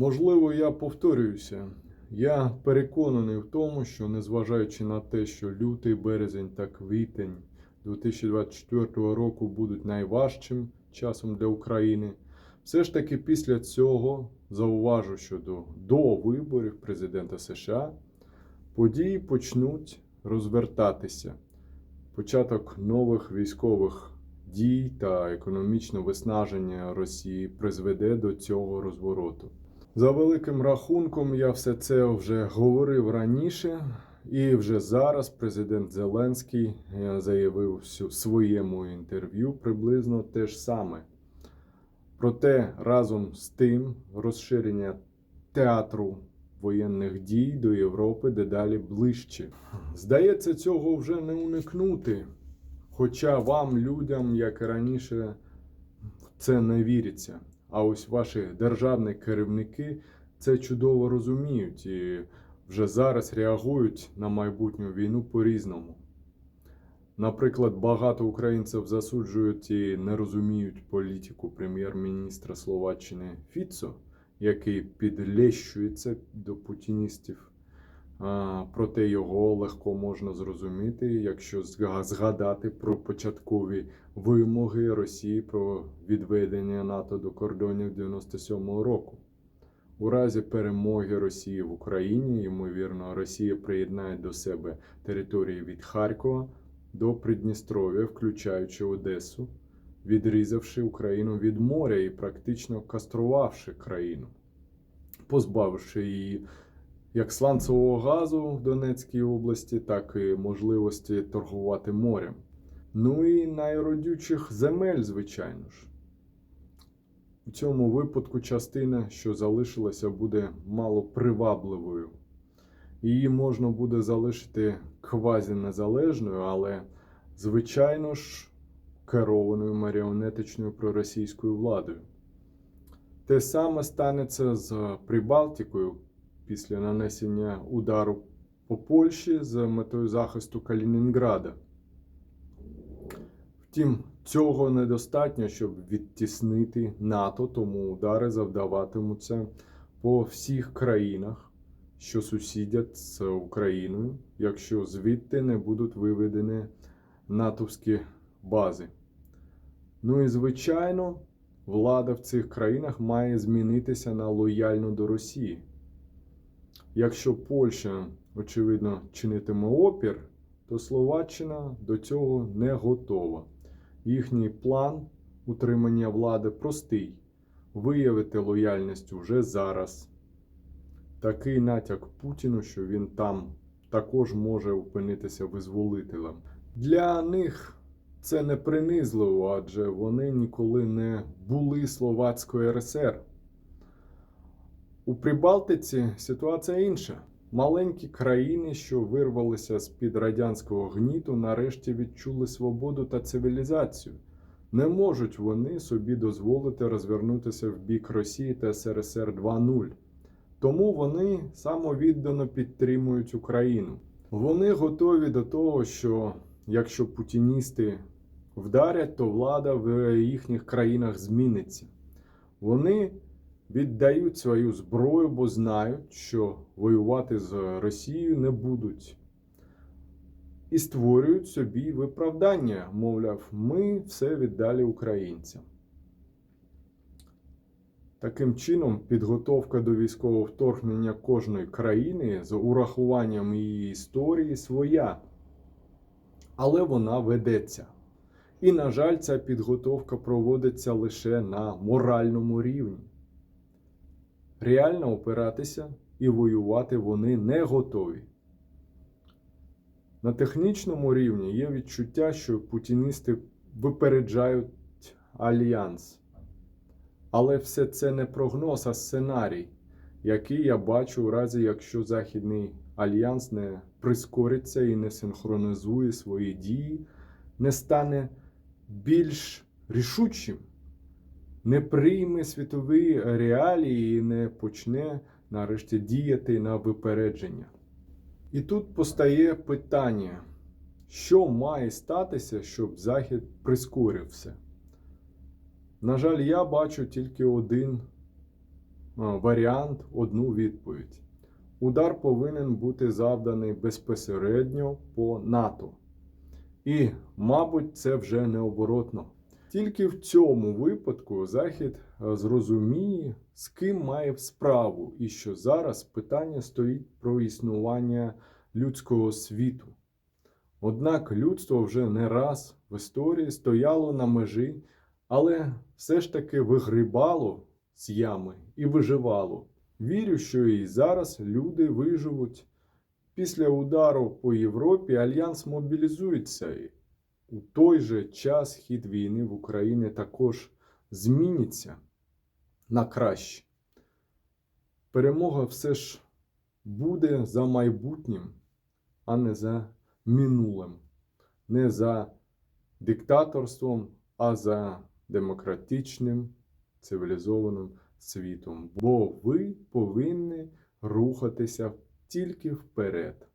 Можливо, я повторююся. Я переконаний в тому, що незважаючи на те, що лютий, березень та квітень 2024 року будуть найважчим часом для України, все ж таки після цього зауважу, що до, до виборів президента США події почнуть розвертатися. Початок нових військових дій та економічне виснаження Росії призведе до цього розвороту. За великим рахунком, я все це вже говорив раніше, і вже зараз президент Зеленський е, заявив в своєму інтерв'ю приблизно те ж саме. Проте разом з тим розширення театру воєнних дій до Європи дедалі ближче. Здається, цього вже не уникнути. Хоча вам, людям, як і раніше, в це не віриться. А ось ваші державні керівники це чудово розуміють і вже зараз реагують на майбутню війну по-різному. Наприклад, багато українців засуджують і не розуміють політику прем'єр-міністра Словаччини Фіцо, який підлещується до путіністів. Проте його легко можна зрозуміти, якщо згадати про початкові вимоги Росії про відведення НАТО до кордонів 97-го року. У разі перемоги Росії в Україні, ймовірно, Росія приєднає до себе території від Харкова до Придністров'я, включаючи Одесу, відрізавши Україну від моря і практично каструвавши країну, позбавивши її як сланцевого газу в Донецькій області, так і можливості торгувати морем. Ну і найродючих земель, звичайно ж. У цьому випадку частина, що залишилася, буде мало привабливою. Її можна буде залишити квазінезалежною, але, звичайно ж, керованою маріонетичною проросійською владою. Те саме станеться з Прибалтикою після нанесення удару по Польщі з метою захисту Калінінграда. Втім, цього недостатньо, щоб відтіснити НАТО, тому удари завдаватимуться по всіх країнах, що сусідять з Україною, якщо звідти не будуть виведені натовські бази. Ну і звичайно, влада в цих країнах має змінитися на лояльну до Росії. Якщо Польща, очевидно, чинитиме опір, то Словаччина до цього не готова. Їхній план утримання влади простий виявити лояльність уже зараз. Такий натяк Путіну, що він там також може опинитися визволителем. Для них це не принизливо, адже вони ніколи не були Словацькою РСР. У Прибалтиці ситуація інша. Маленькі країни, що вирвалися з-під радянського гніту, нарешті відчули свободу та цивілізацію. Не можуть вони собі дозволити розвернутися в бік Росії та СРСР 2.0. Тому вони самовіддано підтримують Україну. Вони готові до того, що якщо путіністи вдарять, то влада в їхніх країнах зміниться. Вони віддають свою зброю, бо знають, що воювати з Росією не будуть. І створюють собі виправдання, мовляв, ми все віддали українцям. Таким чином, підготовка до військового вторгнення кожної країни з урахуванням її історії своя. Але вона ведеться. І, на жаль, ця підготовка проводиться лише на моральному рівні. Реально опиратися і воювати вони не готові. На технічному рівні є відчуття, що путіністи випереджають альянс. Але все це не прогноз, а сценарій, який я бачу у разі, якщо Західний альянс не прискориться і не синхронізує свої дії, не стане більш рішучим, не прийме світові реалії і не почне нарешті діяти на випередження. І тут постає питання, що має статися, щоб Захід прискорився? На жаль, я бачу тільки один варіант, одну відповідь. Удар повинен бути завданий безпосередньо по НАТО. І, мабуть, це вже необоротно. Тільки в цьому випадку Захід е, зрозуміє, з ким має справу, і що зараз питання стоїть про існування людського світу. Однак людство вже не раз в історії стояло на межі, але все ж таки вигрибало з ями і виживало. Вірю, що і зараз люди виживуть. Після удару по Європі альянс мобілізується. У той же час хід війни в Україні також зміниться на краще. Перемога все ж буде за майбутнім, а не за минулим. Не за диктаторством, а за демократичним цивілізованим світом. Бо ви повинні рухатися тільки вперед.